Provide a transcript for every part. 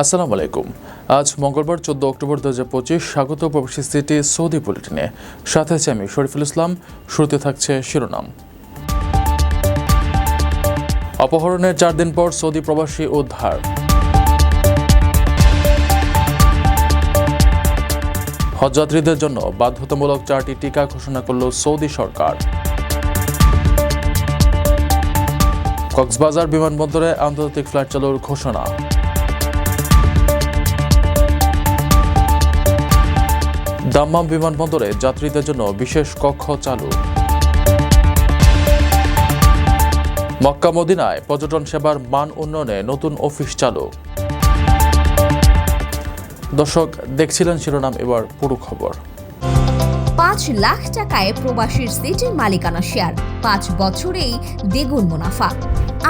আসসালামু আলাইকুম। আজ মঙ্গলবার চোদ্দ অক্টোবর দু হাজার পঁচিশ স্বাগত প্রবাসী সিটি সৌদি বুলেটিনে। সাথে আছে আমি শরীফুল ইসলাম। শুরুতে থাকছে শিরোনাম। অপহরণের চার দিন পর সৌদি প্রবাসী উদ্ধার। হজযাত্রীদের জন্য বাধ্যতামূলক চারটি টিকা ঘোষণা করল সৌদি সরকার। কক্সবাজার বিমানবন্দরে আন্তর্জাতিক ফ্লাইট চালুর ঘোষণা। দাম্মাম বিমানবন্দরে যাত্রীদের জন্য বিশেষ কক্ষ চালু। মক্কা মদিনায় পর্যটন সেবার মান উন্নয়নে নতুন অফিস চালু। দর্শক, দেখছিলেন শিরোনাম, এবার পুরো খবর। পাঁচ লাখ টাকায় প্রবাসীর সিটির মালিকানা শেয়ার, পাঁচ বছরেই দ্বিগুণ মুনাফা।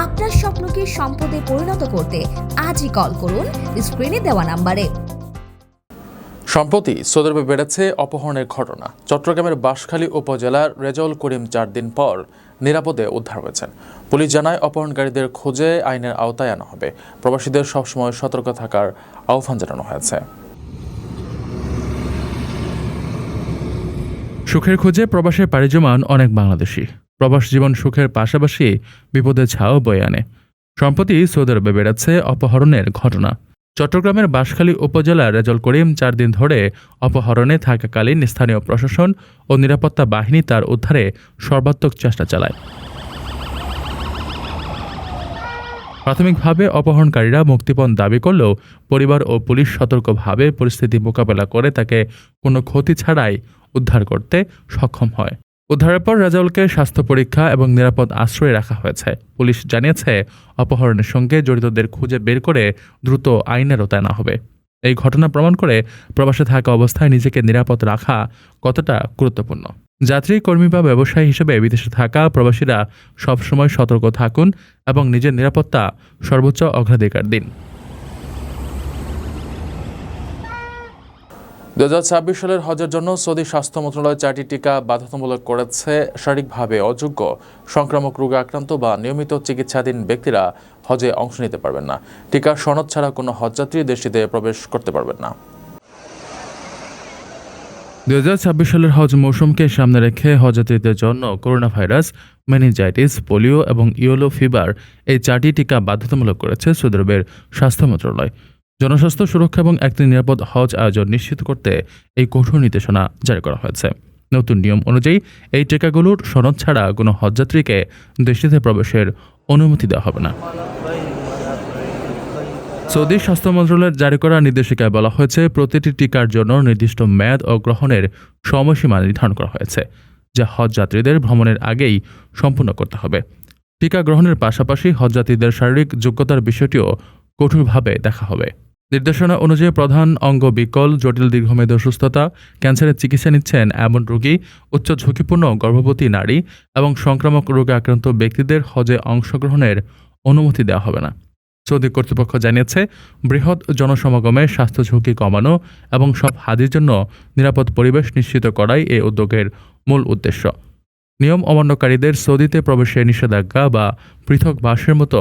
আপনার স্বপ্নকে সম্পদে পরিণত করতে আজই কল করুন স্ক্রিনে দেওয়া নাম্বারে। সম্প্রতি সৌদি বেড়েছে অপহরণের ঘটনা। চট্টগ্রামের বাঁশখালী উপজেলার রেজাউল করিম চার দিন পর নিরাপদে উদ্ধার হয়েছেন। পুলিশ জানায়, অপহরণকারীদের খোঁজে আইনের আওতায় আনা হবে। প্রবাসীদের সবসময় সতর্ক থাকার আহ্বান জানানো হয়েছে। সুখের খোঁজে প্রবাসে পাড়ি জমান অনেক বাংলাদেশি। প্রবাস জীবন সুখের পাশাপাশি বিপদের ছাও বয়ে আনে। সম্প্রতি সৌদি আরবে বেড়েছে অপহরণের ঘটনা। চট্টগ্রামের বাঁশখালী উপজেলার রেজল করিম চার দিন ধরে অপহরণে থাকাকালীন স্থানীয় প্রশাসন ও নিরাপত্তা বাহিনী তার উদ্ধারে সর্বাত্মক চেষ্টা চালায়। প্রাথমিকভাবে অপহরণকারীরা মুক্তিপণ দাবি করলেও পরিবার ও পুলিশ সতর্কভাবে পরিস্থিতি মোকাবেলা করে তাকে কোনো ক্ষতি ছাড়াই উদ্ধার করতে সক্ষম হয়। উদ্ধারের পর রাজাউলকে স্বাস্থ্য পরীক্ষা এবং নিরাপদ আশ্রয়ে রাখা হয়েছে। পুলিশ জানিয়েছে, অপহরণের সঙ্গে জড়িতদের খুঁজে বের করে দ্রুত আইনের আনা হবে। এই ঘটনা প্রমাণ করে প্রবাসে থাকা অবস্থায় নিজেকে নিরাপদ রাখা কতটা গুরুত্বপূর্ণ। যাত্রী, কর্মী বা ব্যবসায়ী হিসেবে বিদেশে থাকা প্রবাসীরা সবসময় সতর্ক থাকুন এবং নিজের নিরাপত্তা সর্বোচ্চ অগ্রাধিকার দিন। দুই হাজার ছাব্বিশ সালের হজের জন্য সৌদি স্বাস্থ্য মন্ত্রণালয় চারটি টিকা বাধ্যতামূলক করেছে। শারীরিকভাবে অযোগ্য, সংক্রামক রোগে আক্রান্ত বা নিয়মিত চিকিৎসাধীন ব্যক্তিরা হজে অংশ নিতে পারবেন না। টিকা সনদ ছাড়া কোনো হজযাত্রী দেশটিতে প্রবেশ করতে পারবেন না। দু হাজার ছাব্বিশ সালের হজ মৌসুমকে সামনে রেখে হজযাত্রীদের জন্য করোনা ভাইরাস মেনিনজাইটিস, পোলিও এবং ইয়োলো ফিভার এই চারটি টিকা বাধ্যতামূলক করেছে সৌদি আরবের স্বাস্থ্য মন্ত্রণালয়। জনস্বাস্থ্য, সুরক্ষা এবং একটি নিরাপদ হজ আয়োজন নিশ্চিত করতে এই কঠোর নির্দেশনা জারি করা হয়েছে। নতুন নিয়ম অনুযায়ী এই টিকাগুলোর সনদ ছাড়া কোনো হজযাত্রীকে দেশটিতে প্রবেশের অনুমতি দেওয়া হবে না। সৌদি স্বাস্থ্য মন্ত্রণালয়ের জারি করা নির্দেশিকায় বলা হয়েছে, প্রতিটি টিকার জন্য নির্দিষ্ট মেয়াদ ও গ্রহণের সময়সীমা নির্ধারণ করা হয়েছে, যা হজ যাত্রীদের ভ্রমণের আগেই সম্পূর্ণ করতে হবে। টিকা গ্রহণের পাশাপাশি হজযাত্রীদের শারীরিক যোগ্যতার বিষয়টিও কঠোরভাবে দেখা হবে। নির্দেশনা অনুযায়ী প্রধান অঙ্গ বিকল, জটিল দীর্ঘমেয়াদী অসুস্থতা, ক্যান্সারের চিকিৎসা নিচ্ছেন এমন রোগী, উচ্চ ঝুঁকিপূর্ণ গর্ভবতী নারী এবং সংক্রামক রোগে আক্রান্ত ব্যক্তিদের হজে অংশগ্রহণের অনুমতি দেওয়া হবে না। সৌদি কর্তৃপক্ষ জানিয়েছে, বৃহৎ জনসমাগমে স্বাস্থ্য ঝুঁকি কমানো এবং সব হাজির জন্য নিরাপদ পরিবেশ নিশ্চিত করাই এই উদ্যোগের মূল উদ্দেশ্য। নিয়ম অমান্যকারীদের সৌদিতে প্রবেশে নিষেধাজ্ঞা বা পৃথক বাসের মতো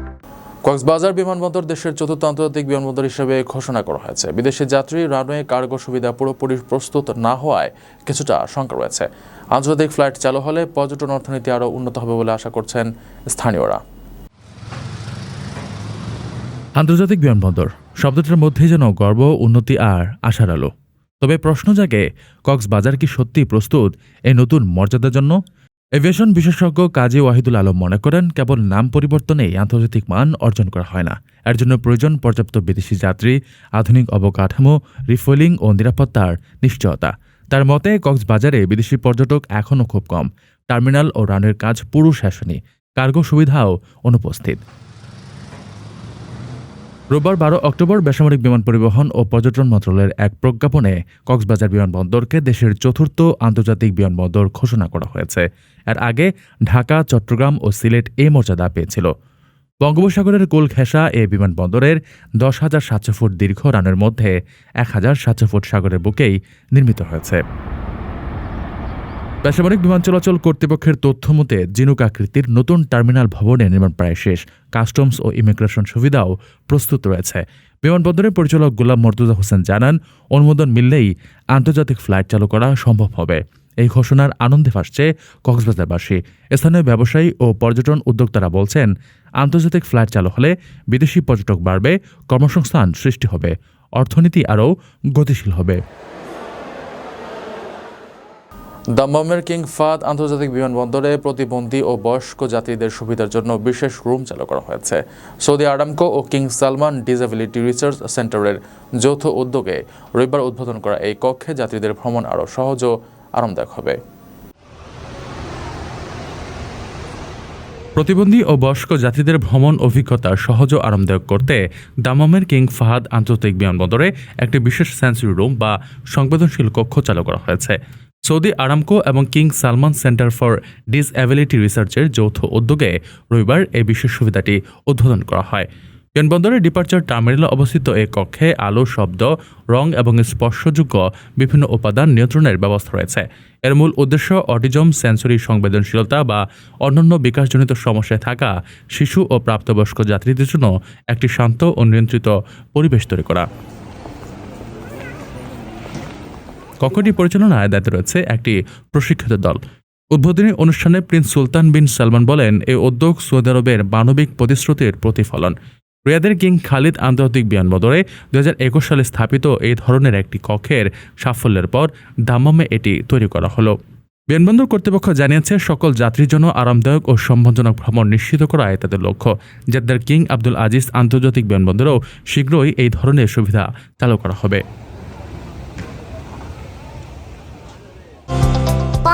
কক্সবাজার বিমানবন্দর দেশের চতুর্থ আন্তর্জাতিক বিমানবন্দর হিসেবে ঘোষণা করা হয়েছে। বিদেশি যাত্রী রানওয়ে কার্গো সুবিধা পুরোপুরি প্রস্তুত না হওয়ায় কিছুটা শঙ্কা রয়েছে। আন্তর্জাতিক ফ্লাইট চালু হলে পর্যটন অর্থনীতি আরও উন্নত হবে বলে আশা করছেন স্থানীয়রা। আন্তর্জাতিক বিমানবন্দর শব্দটার মধ্যেই যেন গর্ব, উন্নতি আর আশার আলো। তবে প্রশ্ন জাগে, কক্সবাজার কি সত্যি প্রস্তুত এই নতুন মর্যাদার জন্য? এভিয়েশন বিশেষজ্ঞ কাজী ওয়াহিদুল আলম মনে করেন, কেবল নাম পরিবর্তনেই আন্তর্জাতিক মান অর্জন করা হয় না। এর জন্য প্রয়োজন পর্যাপ্ত বিদেশি যাত্রী, আধুনিক অবকাঠামো, রিফুয়েলিং ও নিরাপত্তার নিশ্চয়তা। তার মতে, কক্সবাজারে বিদেশি পর্যটক এখনও খুব কম। টার্মিনাল ও রানের কাজ পুরো শেষনি কার্গো সুবিধাও অনুপস্থিত। রোববার বারো অক্টোবর বেসামরিক বিমান পরিবহন ও পর্যটন মন্ত্রণালয়ের এক প্রজ্ঞাপনে কক্সবাজার বিমানবন্দরকে দেশের চতুর্থ আন্তর্জাতিক বিমানবন্দর ঘোষণা করা হয়েছে। এর আগে ঢাকা, চট্টগ্রাম ও সিলেট এ মর্যাদা পেয়েছিল। বঙ্গোপসাগরের কোল এ বিমানবন্দরের দশ হাজার সাতশো ফুট দীর্ঘ রানের মধ্যে এক হাজার সাতশো ফুট সাগরের বুকেই নির্মিত হয়েছে। বেসামরিক বিমান চলাচল কর্তৃপক্ষের তথ্য মতে, জিনুক আকৃতির নতুন টার্মিনাল ভবনের নির্মাণ প্রায় শেষ। কাস্টমস ও ইমিগ্রেশন সুবিধাও প্রস্তুত রয়েছে। বিমানবন্দরের পরিচালক গোলাম মর্তুজা হোসেন জানান, অনুমোদন মিললেই আন্তর্জাতিক ফ্লাইট চালু করা সম্ভব হবে। এই ঘোষণার আনন্দে ভাসছে কক্সবাজারবাসী। স্থানীয় ব্যবসায়ী ও পর্যটন উদ্যোক্তারা বলছেন, আন্তর্জাতিক ফ্লাইট চালু হলে বিদেশি পর্যটক বাড়বে, কর্মসংস্থান সৃষ্টি হবে, অর্থনীতি আরও গতিশীল হবে। দমদমের কিং ফাদ আন্তর্জাতিক বিমানবন্দরে প্রতিবন্ধী ও বয়স্ক যাত্রীদের সুবিধার জন্য বিশেষ রুম চালু করা হয়েছে। সৌদি আরামকো ও কিং সালমান ডিসেবিলিটি রিসার্চ সেন্টারের যৌথ উদ্যোগে রবিবার উদ্বোধন করা এই কক্ষে যাত্রীদের ভ্রমণ আরও সহজ ও আরামদায়ক হবে। প্রতিবন্ধী ও বয়স্ক যাত্রীদের ভ্রমণ অভিজ্ঞতা সহজ ও আরামদায়ক করতে দামামের কিং ফাহাদ আন্তর্জাতিক বিমানবন্দরে একটি বিশেষ সেন্সরি রুম বা সংবেদনশীল কক্ষ চালু করা হয়েছে। সৌদি আরামকো এবং King Salman center for disability রিসার্চের যৌথ উদ্যোগে রবিবার এই বিশেষ সুবিধাটি উদ্বোধন করা হয়। বিমানবন্দরের ডিপার্চার টার্মিনালে অবস্থিত এই কক্ষে আলো, শব্দ, রং এবং স্পর্শযোগ্য বিভিন্ন উপাদান নিয়ন্ত্রণের ব্যবস্থা রয়েছে। এর মূল উদ্দেশ্য অটিজম সেন্সরি সংবেদনশীলতা বা অন্যান্য বিকাশজনিত সমস্যায় থাকা শিশু ও প্রাপ্তবয়স্ক যাত্রীদের জন্য একটি শান্ত ও নিয়ন্ত্রিত পরিবেশ তৈরি করা। কক্ষটি পরিচালনায় দায়িত্বে রয়েছে একটি প্রশিক্ষিত দল। উদ্বোধনী অনুষ্ঠানে প্রিন্স সুলতান বিন সালমান বলেন এই উদ্যোগ সৌদি আরবের মানবিক প্রতিশ্রুতির প্রতিফলন। রিয়াদের কিং খালিদ আন্তর্জাতিক বিমানবন্দরে দু হাজার একুশ সালে স্থাপিত এই ধরনের একটি কক্ষের সাফল্যের পর দাম্মামে এটি তৈরি করা হলো। বিমানবন্দর কর্তৃপক্ষ জানিয়েছে, সকল যাত্রীর জন্য আরামদায়ক ও সম্মানজনক ভ্রমণ নিশ্চিত করাই তাদের লক্ষ্য। জেদ্দার কিং আব্দুল আজিজ আন্তর্জাতিক বিমানবন্দরেও শীঘ্রই এই ধরনের সুবিধা চালু করা হবে।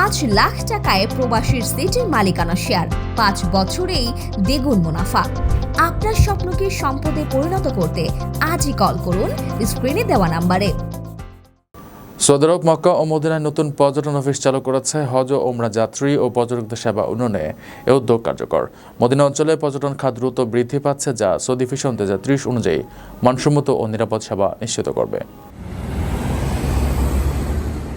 পাঁচ লাখ টাকায় প্রবাসীর সিটির মালিকানা শেয়ার। পাঁচ বছরেই দ্বিগুণ মুনাফা। আপনার স্বপ্নকে সম্পদে পরিণত করতে আজই কল করুন স্ক্রিনে দেওয়া নাম্বারে। সৌদি আরব মক্কা ও মদিনায় নতুন পর্যটন অফিস চালু করেছে হজ ও ওমরা যাত্রী ও পর্যটকদের সেবা উন্নয়নে এ উদ্যোগ কার্যকর। মদিনা অঞ্চলে পর্যটন খাত দ্রুত বৃদ্ধি পাচ্ছে যা সৌদি ভিশন দু অনুযায়ী মানসম্মত ও নিরাপদ সেবা নিশ্চিত করবে।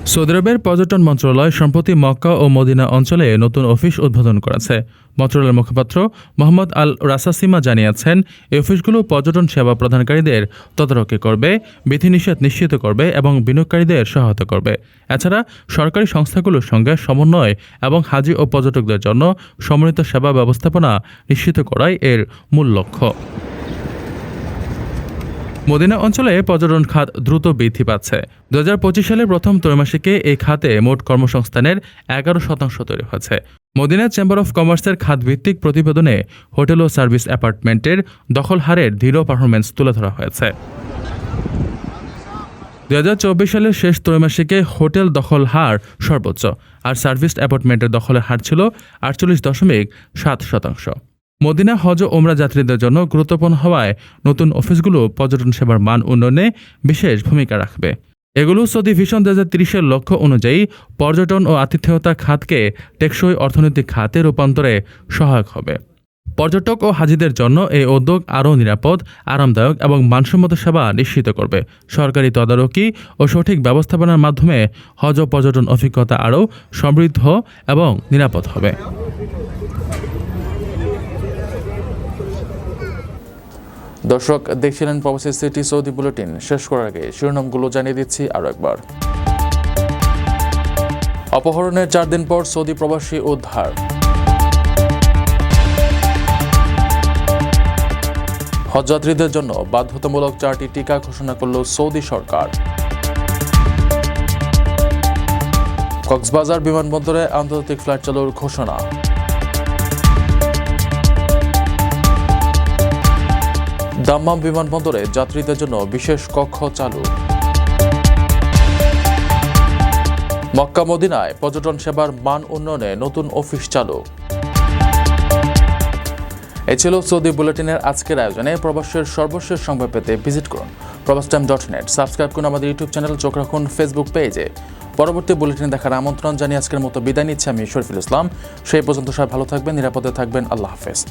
সৌদি আরবের পর্যটন মন্ত্রণালয় সম্প্রতি মক্কা ও মদিনা অঞ্চলে নতুন অফিস উদ্বোধন করেছে। মন্ত্রণালয়ের মুখপাত্র মোহাম্মদ আল রাসাসিমা জানিয়েছেন, এই অফিসগুলো পর্যটন সেবা প্রদানকারীদের তদারকি করবে, বিধিনিষেধ নিশ্চিত করবে এবং বিনিয়োগকারীদের সহায়তা করবে। এছাড়া সরকারি সংস্থাগুলোর সঙ্গে সমন্বয় এবং হাজি ও পর্যটকদের জন্য সমন্বিত সেবা ব্যবস্থাপনা নিশ্চিত করাই এর মূল লক্ষ্য। মদিনা অঞ্চলে পর্যটন খাত দ্রুত বৃদ্ধি পাচ্ছে। দু হাজার পঁচিশ সালের প্রথম ত্রৈমাসিকে এই খাতে মোট কর্মসংস্থানের এগারো শতাংশ তৈরি হয়েছে। মদিনা চেম্বার অফ কমার্সের খাতভিত্তিক প্রতিবেদনে হোটেল ও সার্ভিস অ্যাপার্টমেন্টের দখল হারের দৃঢ় পারফরমেন্স তুলে ধরা হয়েছে। দু হাজার চব্বিশ সালের শেষ ত্রৈমাসিকে হোটেল দখল হার সর্বোচ্চ, আর সার্ভিস অ্যাপার্টমেন্টের দখলের হার ছিল আটচল্লিশ দশমিক সাত শতাংশ। মদিনা হজ ওমরা যাত্রীদের জন্য গুরুত্বপূর্ণ হওয়ায় নতুন অফিসগুলো পর্যটন সেবার মান উন্নয়নে বিশেষ ভূমিকা রাখবে। এগুলো সৌদি ভিশন দু হাজার তিরিশের লক্ষ্য অনুযায়ী পর্যটন ও আতিথেয়তা খাতকে টেকসই অর্থনৈতিক খাতে রূপান্তরে সহায়ক হবে। পর্যটক ও হাজিদের জন্য এই উদ্যোগ আরও নিরাপদ, আরামদায়ক এবং মানসম্মত সেবা নিশ্চিত করবে। সরকারি তদারকি ও সঠিক ব্যবস্থাপনার মাধ্যমে হজ পর্যটন অভিজ্ঞতা আরও সমৃদ্ধ এবং নিরাপদ হবে। দর্শক, দেখছিলেন প্রবাসী সিটি সৌদি বুলেটিন। শেষ করার আগে শিরোনামগুলো জানিয়ে দিচ্ছি আরও একবার। অপহরণের চার দিন পর সৌদি প্রবাসী উদ্ধার। হজযাত্রীদের জন্য বাধ্যতামূলক চারটি টিকা ঘোষণা করল সৌদি সরকার। কক্সবাজার বিমানবন্দরে আন্তর্জাতিক ফ্লাইট চালুর ঘোষণা। দাম্মাম বিমানবন্দরে যাত্রীদের জন্য বিশেষ কক্ষ চালু। মক্কা মদিনায় পর্যটন সেবার মান উন্নয়নে নতুন অফিস চালু। এ ছিল সৌদি বুলেটিনের আজকের আয়োজনে। প্রবাসের সর্বশেষ সংবাদ পেতে ভিজিট করুন। প্রবাস টাইম ডট নেট। সাবস্ক্রাইব করুন আমাদের ইউটিউব চ্যানেল। চোখ রাখুন ফেসবুক পেজে। পরবর্তী বুলেটিন দেখার আমন্ত্রণ জানিয়ে আজকের মতো বিদায় নিচ্ছে আমি শরীফুল ইসলাম। সেই পর্যন্ত সবাই ভালো থাকবেন, নিরাপদে থাকবেন। আল্লাহ হাফেজ।